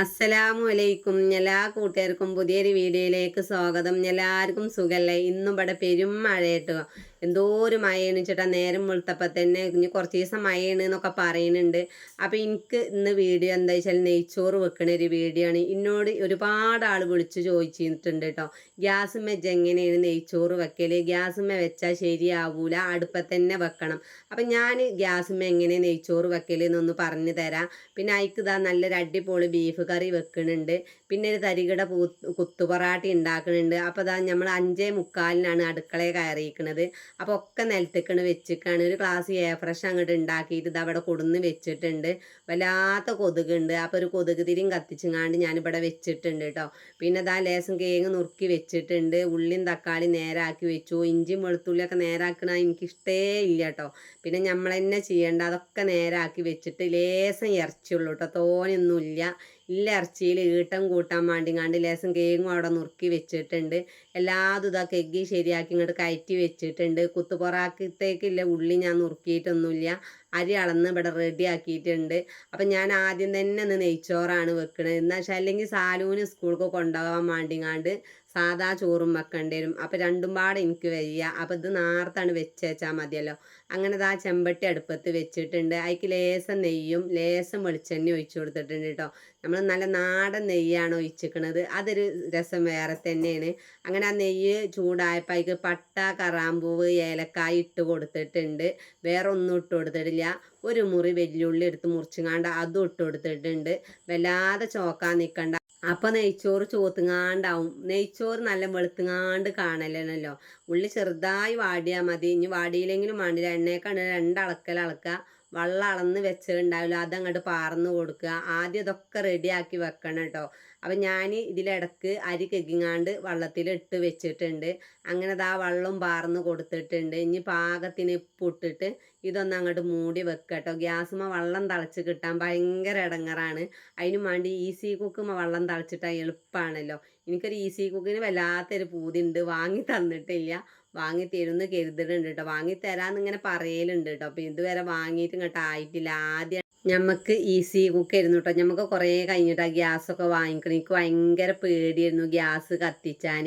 അസ്സലാമു അലൈക്കും എല്ലാ കൂട്ടുകാർക്കും പുതിയൊരു വീഡിയോയിലേക്ക് സ്വാഗതം. എല്ലാവർക്കും സുഖല്ലേ? ഇന്നും ഇവിടെ പെരും എന്തോ ഒരു മഴയാണ് ചേട്ടാ. നേരം വെളുത്തപ്പോൾ തന്നെ ഇനി കുറച്ച് ദിവസം മഴയാണ് എന്നൊക്കെ പറയുന്നുണ്ട് അപ്പോൾ എനിക്ക് ഇന്ന് വീഡിയോ എന്താ വെച്ചാൽ നെയ്ച്ചോറ് വെക്കണ ഒരു വീഡിയോ ആണ്. എന്നോട് ഒരുപാട് ആൾ വിളിച്ച് ചോദിച്ചിട്ടുണ്ട് കേട്ടോ ഗ്യാസുമ്മ എങ്ങനെയാണ് നെയ്ച്ചോറ് വെക്കൽ ഗ്യാസുമ്മ വെച്ചാൽ ശരിയാവൂല. അടുപ്പത്ത് തന്നെ വെക്കണം. അപ്പം ഞാൻ ഗ്യാസുമ്മ എങ്ങനെ നെയ്ച്ചോറ് വെക്കൽ എന്നൊന്ന് പറഞ്ഞു തരാം. പിന്നെ അതിക്ക് ഇതാ നല്ലൊരു അടിപൊളി ബീഫ് കറി വെക്കുന്നുണ്ട് പിന്നെ ഒരു തരികിട പൂ കുത്തുപൊറാട്ടി ഉണ്ടാക്കുന്നുണ്ട് അപ്പോൾ ഇതാ നമ്മൾ അഞ്ചേ മുക്കാലിനാണ് അടുക്കളയെ കയറിയിരിക്കുന്നത് അപ്പോൾ ഒക്കെ നിലത്തേക്കാണ് വെച്ചിക്കാണ്. ഒരു ഗ്ലാസ് എ ഫ്രഷ് അങ്ങോട്ട് ഉണ്ടാക്കിയിട്ട് ഇത് അവിടെ കൊടുന്ന് വെച്ചിട്ടുണ്ട്. വല്ലാത്ത കൊതുകുണ്ട്. അപ്പോൾ ഒരു കൊതുക് തിരിയും കത്തിച്ചങ്ങാണ്ട് ഞാനിവിടെ വെച്ചിട്ടുണ്ട് കേട്ടോ പിന്നെ ഇതാ ലേസം കേങ്ങ് നുറുക്കി വെച്ചിട്ടുണ്ട്. ഉള്ളിയും തക്കാളി നേരാക്കി വെച്ചു. ഇഞ്ചിയും വെളുത്തുള്ളിയൊക്കെ നേരാക്കണ എനിക്കിഷ്ടേ ഇല്ല കേട്ടോ പിന്നെ നമ്മൾ തന്നെ ചെയ്യേണ്ട. അതൊക്കെ നേരാക്കി വെച്ചിട്ട് ലേസം ഇറച്ചിയുള്ളൂ കേട്ടോ തോനെയൊന്നുമില്ല ഇല്ല ഇറച്ചിയിൽ ഈട്ടം കൂട്ടാൻ വേണ്ടിങ്ങാണ്ട് ലേസം കേങ്ങും അവിടെ നുറുക്കി വെച്ചിട്ടുണ്ട്. എല്ലാതും ഇതാ കെഗ്ഗി ശരിയാക്കി ഇങ്ങോട്ട് കയറ്റി വെച്ചിട്ടുണ്ട്. കുത്തുപൊറാക്കത്തേക്കില്ല ഉള്ളി ഞാൻ നുറുക്കിയിട്ടൊന്നുമില്ല. അരി അളന്ന് ഇവിടെ റെഡി ആക്കിയിട്ടുണ്ട്. അപ്പം ഞാൻ ആദ്യം തന്നെ ഒന്ന് നെയ്ച്ചോറാണ് വെക്കണത്. എന്നുവെച്ചാൽ അല്ലെങ്കിൽ സാലൂന് സ്കൂൾക്ക് കൊണ്ടുപോകാൻ വേണ്ടിങ്ങാണ്ട് സാധാ ചോറും വെക്കേണ്ടി വരും. അപ്പം രണ്ടും പാടെ എനിക്ക് വയ്യ. അപ്പം ഇത് നാർത്താണ് വെച്ചേച്ചാൽ മതിയല്ലോ. അങ്ങനെ ഇതാ ചെമ്പട്ടി അടുപ്പത്ത് വെച്ചിട്ടുണ്ട്. അതിക്ക് ലേസം നെയ്യും ലേസം വെളിച്ചെണ്ണ ഒഴിച്ചു കൊടുത്തിട്ടുണ്ട് കേട്ടോ നമ്മൾ നല്ല നാടൻ നെയ്യാണ് ഒഴിച്ചിക്കണത്. അതൊരു രസം വേറെ തന്നെയാണ്. അങ്ങനെ ആ നെയ്യ് ചൂടായപ്പോൾ അതിക്ക് പട്ട കറാമ്പൂവ് ഏലക്കായ ഇട്ട് കൊടുത്തിട്ടുണ്ട്. വേറെ ഒന്നും ഇട്ട് കൊടുത്തിട്ടില്ല. ഒരു മുറി വെല്ലുള്ളി എടുത്ത് മുറിച്ചുങ്ങാണ്ട് അതും ഇട്ട് കൊടുത്തിട്ടുണ്ട്. വല്ലാതെ ചോക്കാൻ നിൽക്കണ്ട അപ്പൊ നെയ്ച്ചോറ് ചോത്തുങ്ങാണ്ടാവും നെയ്ച്ചോറ് നല്ല വെളുത്തുങ്ങാണ്ട് കാണലല്ലോ ഉള്ളി ചെറുതായി വാടിയാൽ മതി. ഇനി വാടിയില്ലെങ്കിലും വേണ്ടില്ല. എണ്ണയൊക്കെ രണ്ടളക്കൽ അളക്കുക വെള്ളം അളന്ന് വെച്ചിട്ടുണ്ടാവില്ല അതങ്ങോട്ട് പാർന്ന് കൊടുക്കുക. ആദ്യം ഇതൊക്കെ റെഡിയാക്കി വെക്കണം കേട്ടോ അപ്പം ഞാൻ ഇതിലിടക്ക് അരി കെക്കിങ്ങാണ്ട് വെള്ളത്തിൽ ഇട്ട് വെച്ചിട്ടുണ്ട്. അങ്ങനെ ദാ വെള്ളം പാർന്ന് കൊടുത്തിട്ടുണ്ട്. ഇനി പാകത്തിന് പൊട്ടിട്ട് ഇതൊന്ന് അങ്ങോട്ട് മൂടി വെക്കട്ടോ ഗ്യാസുമ്മ വെള്ളം തിളച്ച് കിട്ടാൻ ഭയങ്കര ഇടങ്ങറാണ് അതിന് വേണ്ടി ഈസി കുക്കുമ്മ വെള്ളം തിളച്ചിട്ടാൽ എളുപ്പമാണല്ലോ എനിക്കൊരു ഈസി കുക്കിന് വല്ലാത്തൊരു പൂതി ഉണ്ട് വാങ്ങി തന്നിട്ടില്ല. വാങ്ങി തരുമെന്ന് കരുതുന്നുണ്ട് കേട്ടോ വാങ്ങി തരാമെന്ന് ഇങ്ങനെ പറയലുണ്ട് കേട്ടോ അപ്പം ഇതുവരെ വാങ്ങിയിട്ട് ഇങ്ങോട്ട് ആയിട്ടില്ല. ആദ്യം ഞമ്മക്ക് ഈസി കുക്കായിരുന്നു കേട്ടോ ഞമ്മക്ക് കുറേ കഴിഞ്ഞിട്ടാണ് ഗ്യാസൊക്കെ വാങ്ങിക്കണം. എനിക്ക് ഭയങ്കര പേടിയായിരുന്നു ഗ്യാസ് കത്തിച്ചാൻ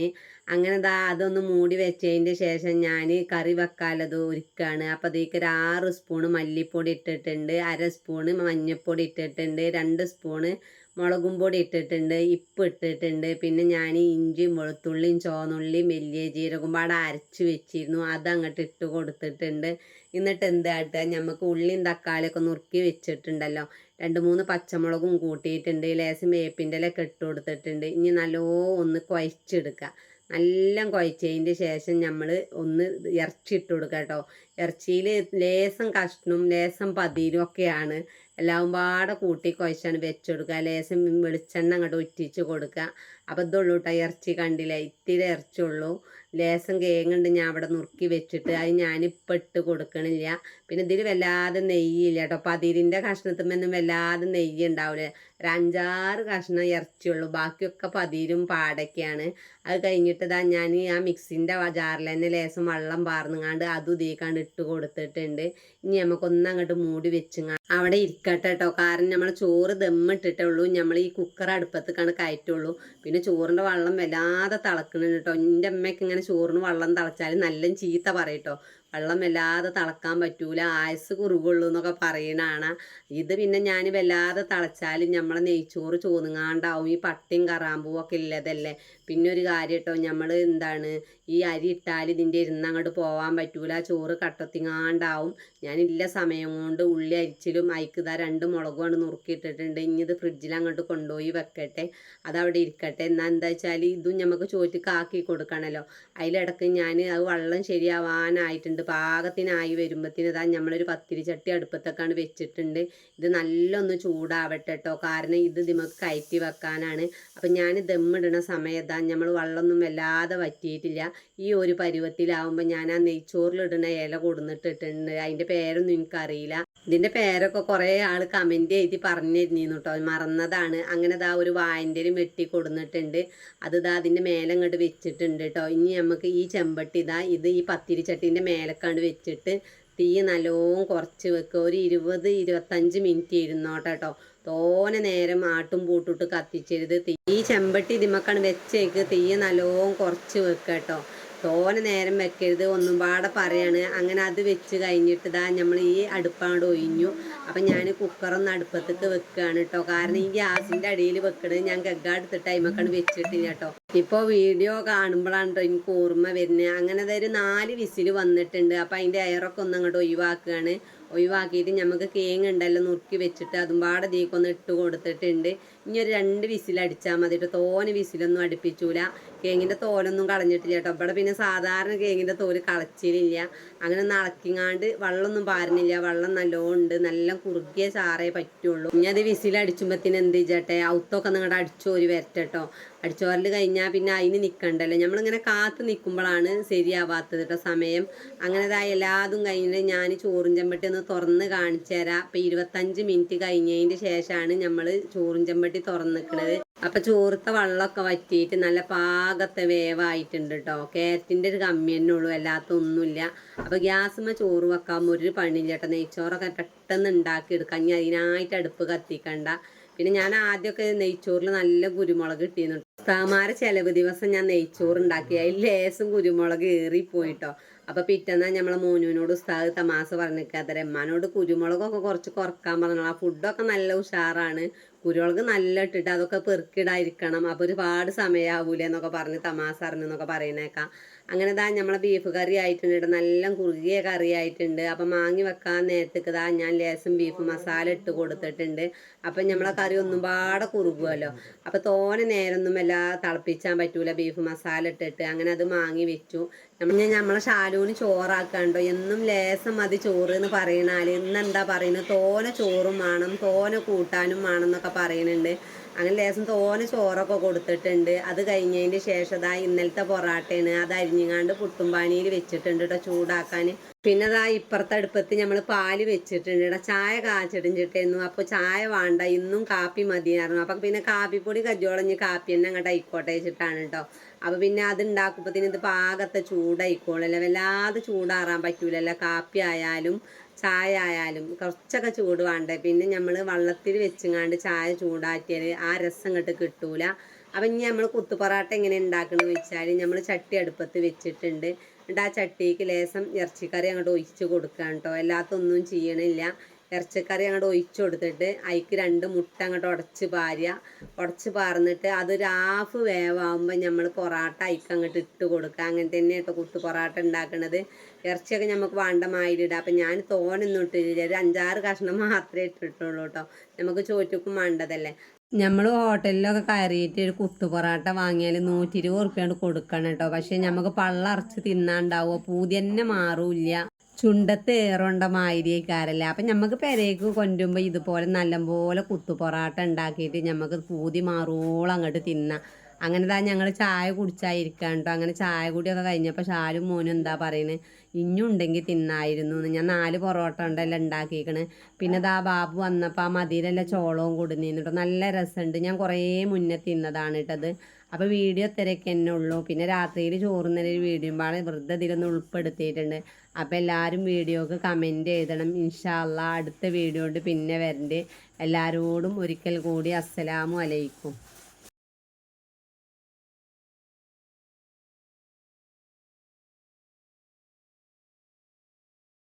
അങ്ങനെ ദാ അതൊന്ന് മൂടി വെച്ചതിന്റെ ശേഷം ഞാൻ കറി വെക്കാലത് ഒരുക്കാണ്. അപ്പോൾ അതേക്ക് ഒരു ആറ് സ്പൂണ് മല്ലിപ്പൊടി ഇട്ടിട്ടുണ്ട്. അര സ്പൂണ് മഞ്ഞൾപ്പൊടി ഇട്ടിട്ടുണ്ട്. രണ്ട് സ്പൂണ് മുളകും പൊടി ഇട്ടിട്ടുണ്ട് ഇപ്പ് ഇട്ടിട്ടുണ്ട് പിന്നെ ഞാൻ ഇഞ്ചിയും വെളുത്തുള്ളിയും ചുവന്നുള്ളിയും വലിയ ജീരകം പാടെ അരച്ച് വെച്ചിരുന്നു. അത് അങ്ങോട്ട് ഇട്ട് കൊടുത്തിട്ടുണ്ട്. എന്നിട്ട് എന്താട്ട് നമുക്ക് ഉള്ളിയും തക്കാളിയൊക്കെ നുറുക്കി വെച്ചിട്ടുണ്ടല്ലോ. രണ്ട് മൂന്ന് പച്ചമുളകും കൂട്ടിയിട്ടുണ്ട്. ലേശം വേപ്പിന്റെ ഇലയൊക്കെ ഇട്ട് കൊടുത്തിട്ടുണ്ട്. ഇനി നല്ലോ ഒന്ന് കുഴച്ചെടുക്കുക നല്ല കുഴച്ചതിന്റെ ശേഷം നമ്മൾ ഒന്ന് ഇറച്ചി ഇട്ട് കൊടുക്കുക കേട്ടോ. ഇറച്ചിയിൽ ലേസം കഷ്ണും ലേസം പതിരും ഒക്കെയാണ്. എല്ലാം പാടെ കൂട്ടി കുഴച്ചാണ് വെച്ചെടുക്കുക ലേസം വെളിച്ചെണ്ണ അങ്ങോട്ട് ഉറ്റിച്ച് കൊടുക്കുക. ഇതുള്ളൂ കേട്ടോ ഇറച്ചി കണ്ടില്ല? ഇത്തിരി ഇറച്ചിയുള്ളൂ. ലേസം കേങ്ങണ്ട് ഞാൻ അവിടെ നുറുക്കി വെച്ചിട്ട് അത് ഞാനിപ്പോൾ ഇട്ട് കൊടുക്കണില്ല. പിന്നെ ഇതിൽ വല്ലാതെ നെയ്യില്ല കേട്ടോ പതിരിന്റെ കഷ്ണത്തുമ്മൊന്നും വല്ലാതെ നെയ്യ് ഉണ്ടാവില്ല ഒരു അഞ്ചാറ് കഷ്ണം ഇറച്ചിയുള്ളൂ. ബാക്കിയൊക്കെ പതിരും പാടൊക്കെയാണ്. അത് കഴിഞ്ഞിട്ട് ഇതാ ഞാൻ ആ മിക്സിന്റെ ജാറിൽ തന്നെ ലേസം വെള്ളം പാർന്നുങ്ങാണ്ട് അത് ഇതേക്കാണ്ട് ഇട്ട് കൊടുത്തിട്ടുണ്ട്. ഇനി നമുക്കൊന്നും അങ്ങോട്ട് മൂടി വെച്ചുങ്ങാണ്ട് അവിടെ ഇരിക്കട്ടെ കേട്ടോ കാരണം നമ്മൾ ചോറ് ദമ്മിട്ടിട്ടേ ഉള്ളൂ. നമ്മൾ ഈ കുക്കർ അടുപ്പത്തേക്കാണ് കയറ്റുള്ളൂ. പിന്നെ ചോറിന്റെ വെള്ളം വല്ലാതെ തിളക്കണം കേട്ടോ. എന്റെ അമ്മയ്ക്ക് ഇങ്ങനെ ചോറിന് വെള്ളം തിളച്ചാൽ നല്ല ചീത്ത പറയട്ടോ വെള്ളം വല്ലാതെ തിളക്കാൻ പറ്റൂല ആയുസ് കുറുകുള്ളൂ എന്നൊക്കെ പറയണാണ് ഇത് പിന്നെ ഞാൻ വല്ലാതെ തിളച്ചാലും നമ്മളെ നെയ്ച്ചോറ് ചോന്നുങ്ങാണ്ടാവും. ഈ പട്ടിയും കറാമ്പൂവും ഒക്കെ ഇല്ലതല്ലേ പിന്നെ ഒരു കാര്യം കേട്ടോ നമ്മൾ എന്താണ് ഈ അരി ഇട്ടാൽ ഇതിന്റെ ഇരുന്ന് അങ്ങോട്ട് പോകാൻ പറ്റൂല ചോറ് കട്ടത്തിങ്ങാണ്ടാവും. ഞാനില്ല സമയം കൊണ്ട് ഉള്ളി അരിച്ചിലും അയക്കുതാ രണ്ട് മുളകും കൊണ്ട് നുറുക്കിയിട്ടിട്ടുണ്ട്. ഇനി ഇത് ഫ്രിഡ്ജിൽ അങ്ങോട്ട് കൊണ്ടുപോയി വെക്കട്ടെ. അത് അവിടെ ഇരിക്കട്ടെ. എന്നാൽ എന്താ വെച്ചാൽ ഇതും നമുക്ക് ചോറ്റിക്ക് ആക്കി കൊടുക്കണമല്ലോ അതിലിടക്ക് ഞാൻ അത് വെള്ളം ശരിയാവാനായിട്ടുണ്ട്. പാകത്തിനായി വരുമ്പോഴത്തേന് ഇതാ നമ്മളൊരു പത്തിരി ചട്ടി അടുപ്പത്തൊക്കെയാണ് വെച്ചിട്ടുണ്ട്. ഇത് നല്ലൊന്ന് ചൂടാവട്ടെ കേട്ടോ കാരണം ഇത് നമുക്ക് കയറ്റി വെക്കാനാണ്. അപ്പം ഞാൻ ദമ്മിടണ സമയത്താ നമ്മൾ വെള്ളമൊന്നും വല്ലാതെ വറ്റിയിട്ടില്ല. ഈ ഒരു പരുവത്തിലാവുമ്പോൾ ഞാൻ ആ നെയ്ച്ചോറിലിടുന്ന ഇല കൊടുന്നിട്ടിട്ടുണ്ട്. അതിന്റെ പേരൊന്നും എനിക്കറിയില്ല. ഇതിന്റെ പേരൊക്കെ കുറേ ആൾ കമന്റ് എഴുതി പറഞ്ഞിരുന്നു കേട്ടോ മറന്നതാണ്. അങ്ങനെ ദാ ഒരു വായന്റെലും വെട്ടി കൊടുന്നിട്ടുണ്ട്. അത് ദാ അതിന്റെ മേലെ അങ്ങോട്ട് വെച്ചിട്ടുണ്ട് കേട്ടോ ഇനി നമുക്ക് ഈ ചെമ്പട്ടി ഇതാ ഇത് ഈ പത്തിരിച്ചട്ടിന്റെ മേലക്കാണ്ട് വെച്ചിട്ട് തീ നല്ലോണം കുറച്ച് വെക്കുക ഒരു ഇരുപത് ഇരുപത്തഞ്ച് മിനിറ്റ് ഇരുന്നോട്ടെ കേട്ടോ തോനെ നേരം ആട്ടും പൂട്ടിട്ട് കത്തിച്ചരുത്. തീ ഈ ചെമ്പട്ടി ഇതിമക്കാണ് വെച്ചേക്ക്. തീ നല്ലോണം കുറച്ച് വെക്കുക കേട്ടോ തോനെ നേരം വെക്കരുത്. ഒന്നും പാടെ പറയാണ്. അങ്ങനെ അത് വെച്ച് കഴിഞ്ഞിട്ട് ഇതാ നമ്മൾ ഈ അടുപ്പാണ്ട് ഒഴിഞ്ഞു. അപ്പം ഞാൻ കുക്കറൊന്ന് അടുപ്പത്തേക്ക് വെക്കുകയാണ് കേട്ടോ കാരണം ഈ ഗ്യാസിന്റെ അടിയിൽ വെക്കണത് ഞാൻ ഗഗ്ഗാടുത്തിട്ട് അതിമക്കാണ് വെച്ചിട്ടില്ല കേട്ടോ ഇപ്പോൾ വീഡിയോ കാണുമ്പോഴാണ് കേട്ടോ എനിക്ക് ഓർമ്മ വരുന്നത് അങ്ങനെ അതൊരു നാല് വിസിൽ വന്നിട്ടുണ്ട്. അപ്പം അതിന്റെ എയറൊക്കെ ഒന്ന് അങ്ങോട്ട് ഒഴിവാക്കുകയാണ് ഒഴിവാക്കിയിട്ട് നമുക്ക് കേങ്ങ് ഉണ്ടല്ലോ നുറുക്കി വെച്ചിട്ട് അതും പാടെ ദീക്കൊന്ന് ഇട്ട് കൊടുത്തിട്ടുണ്ട്. ഇനി ഒരു രണ്ട് വിസിൽ അടിച്ചാൽ മതി കേട്ടോ തോനെ വിസിലൊന്നും അടുപ്പിച്ചൂല. കേങ്ങിന്റെ തോലൊന്നും കളഞ്ഞിട്ടില്ല കേട്ടോ. ഇവിടെ പിന്നെ സാധാരണ കേങ്ങിന്റെ തോൽ കളച്ചിലില്ല. അങ്ങനെ നടക്കിങ്ങാണ്ട് വെള്ളമൊന്നും പാരുന്നില്ല. വെള്ളം നല്ലോണം ഉണ്ട്. നല്ല കുറുകിയ ചാറേ പറ്റുള്ളൂ. ഇനി അത് വിസിലടിച്ചുമ്പത്തിന് എന്ത് ചെയ്യട്ടെ? ഔത്തൊക്കെ നിങ്ങളുടെ അടിച്ചോരി വരട്ടെട്ടോ. അടിച്ചോരൽ കഴിഞ്ഞാൽ പിന്നെ അതിന് നിൽക്കണ്ടല്ലോ നമ്മളിങ്ങനെ കാത്ത് നിൽക്കുമ്പോഴാണ് ശരിയാവാത്തത് കേട്ടോ സമയം. അങ്ങനെ ഇതായി എല്ലാതും കഴിഞ്ഞിട്ട് ഞാൻ ചോറും ചെമ്പട്ടി ഒന്ന് തുറന്ന് കാണിച്ചു തരാം. അപ്പം ഇരുപത്തഞ്ച് മിനിറ്റ് കഴിഞ്ഞതിന്റെ ശേഷമാണ് നമ്മൾ ചോറും ചെമ്പട്ടി തുറന്ന് നിൽക്കുന്നത് അപ്പം ചോർത്ത വെള്ളമൊക്കെ വറ്റിയിട്ട് നല്ല പാകത്തെ വേവായിട്ടുണ്ട് കേട്ടോ കയറ്റിന്റെ ഒരു കമ്മി തന്നെ ഉള്ളൂ അല്ലാത്ത ഒന്നുമില്ല. അപ്പോൾ ഗ്യാസുമ്മ ചോറ് വെക്കാൻ ഒരു പണിയില്ല കേട്ടോ നെയ്ച്ചോറൊക്കെ പെട്ടെന്ന് ഉണ്ടാക്കി എടുക്കാം. ഇനി അതിനായിട്ട് അടുപ്പ് കത്തിക്കണ്ട. പിന്നെ ഞാൻ ആദ്യമൊക്കെ നെയ്ച്ചോറിൽ നല്ല കുരുമുളക് കിട്ടിയിരുന്നു ഉസ്താമാരെ ചെലവ് ദിവസം ഞാൻ നെയ്ച്ചോറ് ഉണ്ടാക്കി. അതിൽ ലേസും കുരുമുളക് ഏറിപ്പോയിട്ടോ അപ്പൊ പിറ്റന്നാ നമ്മളെ മോനുവിനോട് ഉസ്താദ് തമാസ പറഞ്ഞിക്കാത്തര ഉമ്മാനോട് കുരുമുളകൊക്കെ കുറച്ച് കുറയ്ക്കാൻ പറഞ്ഞു ആ ഫുഡൊക്കെ നല്ല ഉഷാറാണ്. കുരുമുളക് നല്ല ഇട്ടിട്ട് അതൊക്കെ പെറുക്കിടായിരിക്കണം അപ്പോൾ ഒരുപാട് സമയമാവൂല എന്നൊക്കെ പറഞ്ഞ് അറിഞ്ഞു അറിഞ്ഞെന്നൊക്കെ പറയുന്നേക്കാം അങ്ങനെ ഇതാ നമ്മളെ ബീഫ് കറി ആയിട്ടുണ്ട്. നല്ല കുറുകിയ കറി ആയിട്ടുണ്ട്. അപ്പം മാങ്ങി വെക്കാൻ നേരത്തേക്ക് ഇതാ ഞാൻ ലേസം ബീഫ് മസാല ഇട്ട് കൊടുത്തിട്ടുണ്ട്. അപ്പം നമ്മളെ കറി ഒന്നും പാടെ കുറുകുമല്ലോ അപ്പം തോനെ നേരമൊന്നും എല്ലാ തിളപ്പിച്ചാൻ പറ്റൂല ബീഫ് മസാല ഇട്ടിട്ട്. അങ്ങനെ അത് മാങ്ങി വെച്ചു. ഞാൻ നമ്മളെ ഷാലൂന് ചോറാക്കണ്ടോ? എന്നും ലേസം മതി ചോറ് എന്ന് പറയണാൽ. ഇന്ന് എന്താ പറയുന്നത് തോനെ ചോറും വേണം തോനെ കൂട്ടാനും വേണം എന്നൊക്കെ പറയുന്നുണ്ട് അങ്ങനെ ലേസം തോനെ ചോറൊക്കെ കൊടുത്തിട്ടുണ്ട്. അത് കഴിഞ്ഞതിന്റെ ശേഷം ദാ ഇന്നലത്തെ പൊറാട്ടയാണ് അത് അരിഞ്ഞുങ്ങാണ്ട് പുട്ടുംപാനിയിൽ വെച്ചിട്ടുണ്ട് കേട്ടോ ചൂടാക്കാൻ പിന്നെ അതാ ഇപ്പുറത്തടുപ്പത്ത് നമ്മൾ പാൽ വെച്ചിട്ടുണ്ട്. ചായ കാച്ചിടിച്ചിട്ടായിരുന്നു അപ്പോൾ ചായ വേണ്ട. ഇന്നും കാപ്പി മതിയായിരുന്നു. അപ്പം പിന്നെ കാപ്പിപ്പൊടി കജ്ജോളഞ്ഞ് കാപ്പി തന്നെ അങ്ങോട്ട് ആയിക്കോട്ടെ വെച്ചിട്ടാണ് കേട്ടോ അപ്പോൾ പിന്നെ അത് ഉണ്ടാക്കുമ്പോഴത്തേന് ഇത് പാകത്തെ ചൂടായിക്കോളല്ലേ വല്ലാതെ ചൂടാറാൻ പറ്റൂലല്ലോ. കാപ്പി ആയാലും ചായ ആയാലും കുറച്ചൊക്കെ ചൂട് വേണ്ടേ. പിന്നെ നമ്മൾ വള്ളത്തിൽ വെച്ചുങ്ങാണ്ട് ചായ ചൂടാക്കിയാൽ ആ രസം ഇങ്ങോട്ട് കിട്ടൂല. അപ്പം ഇനി നമ്മൾ കുത്തുപൊറാട്ട എങ്ങനെ ഉണ്ടാക്കണമെന്ന് വെച്ചാൽ നമ്മൾ ചട്ടി അടുപ്പത്ത് വെച്ചിട്ടുണ്ട്. എന്നിട്ട് ആ ചട്ടിക്ക് ലേസം ഇറച്ചിക്കറി അങ്ങോട്ട് ഒഴിച്ച് കൊടുക്കുക കേട്ടോ. അല്ലാത്തൊന്നും ചെയ്യണില്ല. ഇറച്ചിക്കറി അങ്ങോട്ട് ഒഴിച്ചു കൊടുത്തിട്ട് അതിക്ക് രണ്ട് മുട്ട അങ്ങോട്ട് ഉടച്ച് പാരുക. ഉടച്ച് പാർന്നിട്ട് അതൊരു ഹാഫ് വേവാകുമ്പോൾ നമ്മൾ പൊറാട്ട അതിക്ക് അങ്ങോട്ട് ഇട്ട് കൊടുക്കുക. അങ്ങനെ തന്നെ കേട്ടോ കുട്ടി പൊറാട്ട ഉണ്ടാക്കണത്. ഇറച്ചിയൊക്കെ നമുക്ക് വേണ്ട ഇടാം. അപ്പം ഞാൻ തോനൊന്നും ഇട്ടില്ല ഒരു അഞ്ചാറ് കഷ്ണം മാത്രമേ ഇട്ടിട്ടുള്ളൂ കേട്ടോ. നമുക്ക് ചോറ്റക്കും വേണ്ടതല്ലേ. നമ്മൾ ഹോട്ടലിലൊക്കെ കയറിയിട്ട് ഒരു കുത്തു പൊറാട്ട വാങ്ങിയാൽ നൂറ്റി ഇരുപത് ഉറുപ്പ്യാണ്ട് കൊടുക്കണം കേട്ടോ. പക്ഷെ നമുക്ക് പള്ളറച്ച് തിന്നാണ്ടാവുക പൂതി തന്നെ മാറൂല്ല. ചുണ്ടത്ത് ഏറുണ്ട മാതിരിയേക്കാരല്ല. അപ്പം നമുക്ക് പെരേക്ക് കൊണ്ടുമ്പോൾ ഇതുപോലെ നല്ലപോലെ കുത്തു പൊറാട്ട ഉണ്ടാക്കിയിട്ട് നമുക്ക് പൂതി മാറോളം അങ്ങോട്ട് തിന്നാം. അങ്ങനെ താ ഞങ്ങൾ ചായ കുടിച്ചായിരിക്കാം കേട്ടോ അങ്ങനെ ചായ കൂടിയൊക്കെ കഴിഞ്ഞപ്പോൾ ഷാലും മോനും എന്താ പറയുന്നത് ഇഞ്ഞുണ്ടെങ്കിൽ തിന്നായിരുന്നു എന്ന് ഞാൻ നാല് പൊറോട്ട ഉണ്ടല്ലോ ഉണ്ടാക്കിയേക്കണ് പിന്നെ ദാ ബാബു വന്നപ്പോൾ ആ മതിയിലെല്ലാം ചോളവും കൊടുന്നിരുന്നു കേട്ടോ നല്ല രസമുണ്ട് ഞാൻ കുറേ മുന്നേ തിന്നതാണ് കേട്ടത് അപ്പോൾ വീഡിയോ തിരക്ക് തന്നെ ഉള്ളൂ. പിന്നെ രാത്രിയിൽ ചോറുന്നൊരു വീഡിയോ പാടെ വെറുതെ ഇതിലൊന്ന് ഉൾപ്പെടുത്തിയിട്ടുണ്ട്. അപ്പോൾ എല്ലാവരും വീഡിയോക്ക് കമന്റ് എഴുതണം. ഇൻഷാല്ല അടുത്ത വീഡിയോ കൊണ്ട് പിന്നെ വരണ്ട്. എല്ലാവരോടും ഒരിക്കൽ കൂടി അസ്സലാമു അലൈക്കും.